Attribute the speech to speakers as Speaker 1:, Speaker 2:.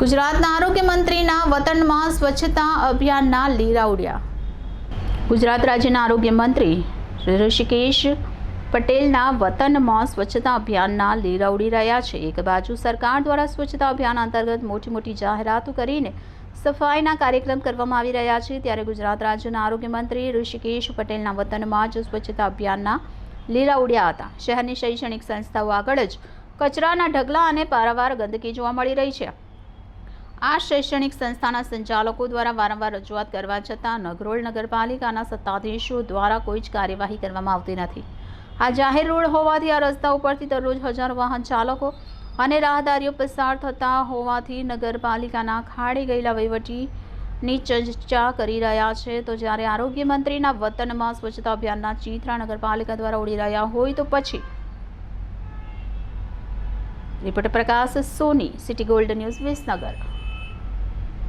Speaker 1: ગુજરાતના આરોગ્ય મંત્રીના વતનમાં સ્વચ્છતા અભિયાનના લીરા ઉડ્યા. ગુજરાત રાજ્યના આરોગ્ય મંત્રી ઋષિકેશ પટેલના વતનમાં સ્વચ્છતા અભિયાનના લીરા ઉડી રહ્યા છે. એક બાજુ સરકાર દ્વારા સ્વચ્છતા અભિયાન અંતર્ગત મોટી મોટી જાહેરાતો કરીને સફાઈના કાર્યક્રમ કરવામાં આવી રહ્યા છે. ત્યારે ગુજરાત રાજ્યના આરોગ્ય મંત્રી ઋષિકેશ પટેલના વતનમાં જ સ્વચ્છતા અભિયાનના લીરા ઉડ્યા હતા. શહેરની શૈક્ષણિક સંસ્થાઓ આગળ જ કચરાના ઢગલા અને પારાવાર ગંદકી જોવા મળી રહી છે. આ શૈક્ષણિક સંસ્થાના સંચાલકો દ્વારા વારંવાર રજૂઆત કરવા છતાં નગરોળ નગરપાલિકાના સત્તાધીશો દ્વારા કોઈ જ કાર્યવાહી કરવામાં આવતી નથી. આ જાહેર રોડ હોવાથી આ રસ્તા ઉપરથી દરરોજ હજારો વાહન ચાલકો અને રાહદારીઓ પસાર થતા હોવાથી નગરપાલિકાના ખાડી ગયેલા વહીવટીની ચર્ચા કરી રહ્યા છે. તો જ્યારે આરોગ્ય મંત્રીના વતનમાં સ્વચ્છતા અભિયાનના ચિત્રા નગરપાલિકા દ્વારા ઉડી રહ્યા હોય તો પછી reporter Prakash Soni, city gold news Visnagar.